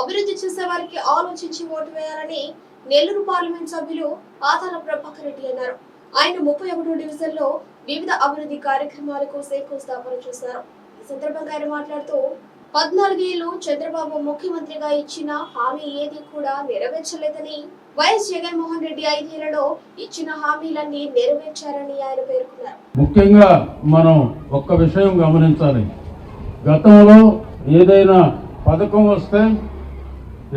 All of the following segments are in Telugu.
అభివృద్ధి చేసే వారికి ఆలోచించి ఓటు వేయాలని నెల్లూరు పార్లమెంట్ సభ్యులు ఆతాల ప్రభాకర్ రెడ్డి అన్నారు. ఆయన ముప్పై ఒకటో డివిజన్లో వివిధ అభివృద్ధి కార్యక్రమాలకు శంకుస్థాపన చేశారు. ఈ సందర్భంగా ఆయన మాట్లాడుతూ పద్నాలుగేళ్ళు చంద్రబాబు ముఖ్యమంత్రిగా ఇచ్చిన హామీ ఏది కూడా నెరవేర్చలేదని వైఎస్ జగన్మోహన్ రెడ్డి ఐదేళ్ళలో ఇచ్చిన హామీలన్నీ నెరవేర్చారని ఆయన పేర్కొన్నారు. ముఖ్యంగా మనం ఒక్క విషయం గమనించాలి. గతంలో ఏదైనా పథకం వస్తే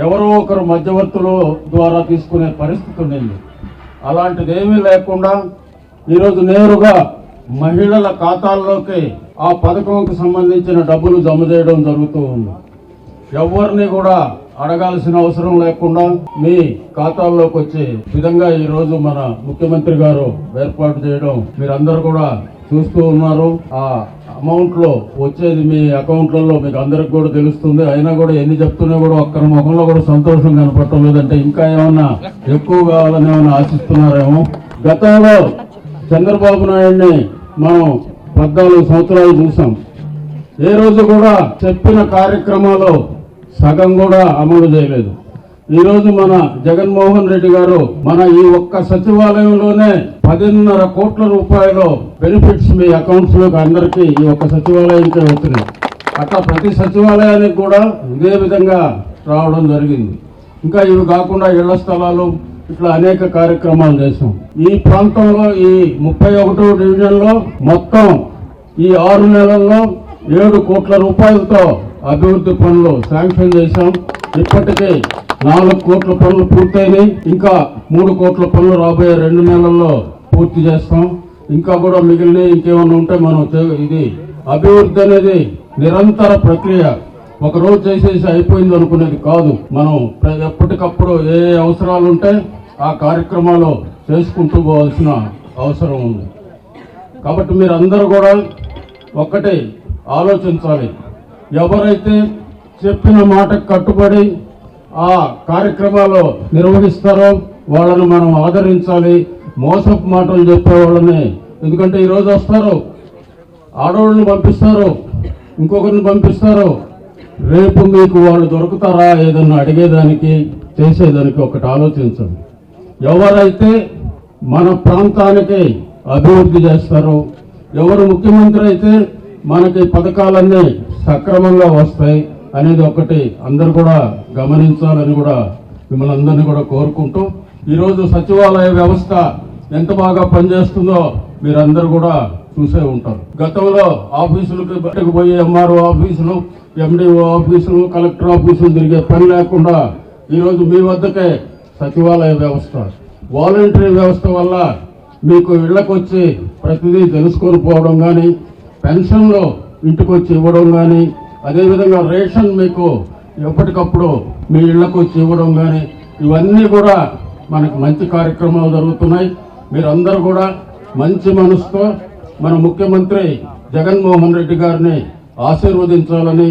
ఎవరో ఒకరు మధ్యవర్తుల ద్వారా తీసుకునే పరిస్థితి ఉండింది అలాంటిది ఏమీ లేకుండా ఈరోజు నేరుగా మహిళల ఖాతాల్లోకి ఆ పథకంకి సంబంధించిన డబ్బులు జమ చేయడం జరుగుతూ ఉంది. ఎవరిని కూడా అడగాల్సిన అవసరం లేకుండా మీ ఖాతాల్లోకి వచ్చే విధంగా ఈరోజు మన ముఖ్యమంత్రి గారు ఏర్పాటు చేయడం మీరందరూ కూడా చూస్తూ ఉన్నారు ఆ అమౌంట్లో వచ్చేది మీ అకౌంట్లలో మీకు అందరికి కూడా తెలుస్తుంది. అయినా కూడా ఎన్ని చెప్తున్నా కూడా ఒక్కరి ముఖంలో కూడా సంతోషం కనపడటం లేదంటే ఇంకా ఏమన్నా ఎక్కువ కావాలని ఏమైనా ఆశిస్తున్నారేమో? గతంలో చంద్రబాబు నాయుడిని మనం పద్నాలుగు సంవత్సరాలు చూసాం. ఏ రోజు కూడా చెప్పిన కార్యక్రమాలు సగం కూడా అమలు చేయలేదు. ఈరోజు మన జగన్మోహన్ రెడ్డి గారు మన ఈ ఒక్క సచివాలయంలోనే పదిన్నర కోట్ల రూపాయలు బెనిఫిట్స్ మీ అకౌంట్స్లోకి అందరికీ ఈ ఒక్క సచివాలయంకే వచ్చినాయి. అట్లా ప్రతి సచివాలయానికి కూడా ఇదే విధంగా రావడం జరిగింది. ఇంకా ఇవి కాకుండా ఇళ్ళ స్థలాలు ఇట్లా అనేక కార్యక్రమాలు చేసాం ఈ ప్రాంతంలో ఈ ముప్పై ఒకటో డివిజన్లో మొత్తం ఈ ఆరు నెలల్లో ఏడు కోట్ల రూపాయలతో అభివృద్ధి పనులు శాంక్షన్ చేశాం. ఇప్పటికే నాలుగు కోట్ల పనులు పూర్తయినాయి. ఇంకా మూడు కోట్ల పనులు రాబోయే రెండు నెలల్లో పూర్తి చేస్తాం. ఇంకా కూడా మిగిలిన ఇంకేమైనా ఉంటే మనం ఇది అభివృద్ధి అనేది నిరంతర ప్రక్రియ. ఒక రోజు చేసేసి అయిపోయింది అనుకునేది కాదు. మనం ఎప్పటికప్పుడు ఏ ఏ అవసరాలు ఉంటే ఆ కార్యక్రమాలు చేసుకుంటూ పోవాల్సిన అవసరం ఉంది. కాబట్టి మీరు అందరూ కూడా ఒక్కటే ఆలోచించాలి. ఎవరైతే చెప్పిన మాటకు కట్టుబడి ఆ కార్యక్రమాలు నిర్వహిస్తారో వాళ్ళను మనం ఆదరించాలి. మోసపు మాటలు చెప్పే వాళ్ళని ఎందుకంటే ఈరోజు వస్తారు. ఆడవాళ్ళని పంపిస్తారు. ఇంకొకరిని పంపిస్తారు. రేపు మీకు వాళ్ళు దొరుకుతారా ఏదన్నా అడిగేదానికి చేసేదానికి ఒకటి ఆలోచించండి. ఎవరైతే మన ప్రాంతానికి అభివృద్ధి చేస్తారో ఎవరు ముఖ్యమంత్రి అయితే మనకి పథకాలన్నీ సక్రమంగా వస్తాయి. అనేది ఒకటి అందరు కూడా గమనించాలని కూడా మిమ్మల్ని అందరినీ కూడా కోరుకుంటూ ఈరోజు సచివాలయ వ్యవస్థ ఎంత బాగా పనిచేస్తుందో మీరందరూ కూడా చూసే ఉంటారు. గతంలో ఆఫీసులకు బయటకు పోయి ఎంఆర్ఓ ఆఫీసులు ఎండిఓ ఆఫీసులు కలెక్టర్ ఆఫీసులు తిరిగే పని లేకుండా ఈరోజు మీ వద్దకే సచివాలయ వ్యవస్థ. వాలంటరీ వ్యవస్థ వల్ల మీకు ఇళ్ళకు వచ్చి ప్రతిదీ తెలుసుకొని పోవడం కానీ పెన్షన్లు ఇంటికి వచ్చి ఇవ్వడం కానీ అదేవిధంగా రేషన్ మీకు ఎప్పటికప్పుడు మీ ఇళ్ళకు వచ్చి ఇవ్వడం కానీ ఇవన్నీ కూడా మనకు మంచి కార్యక్రమాలు జరుగుతున్నాయి. మీరందరూ కూడా మంచి మనసుతో మన ముఖ్యమంత్రి జగన్మోహన్ రెడ్డి గారిని ఆశీర్వదించాలని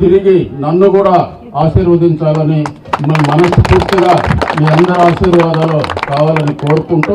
తిరిగి నన్ను కూడా ఆశీర్వదించాలని మన మనస్ఫూర్తిగా మీ అందరి ఆశీర్వాదాలు కావాలని కోరుకుంటూ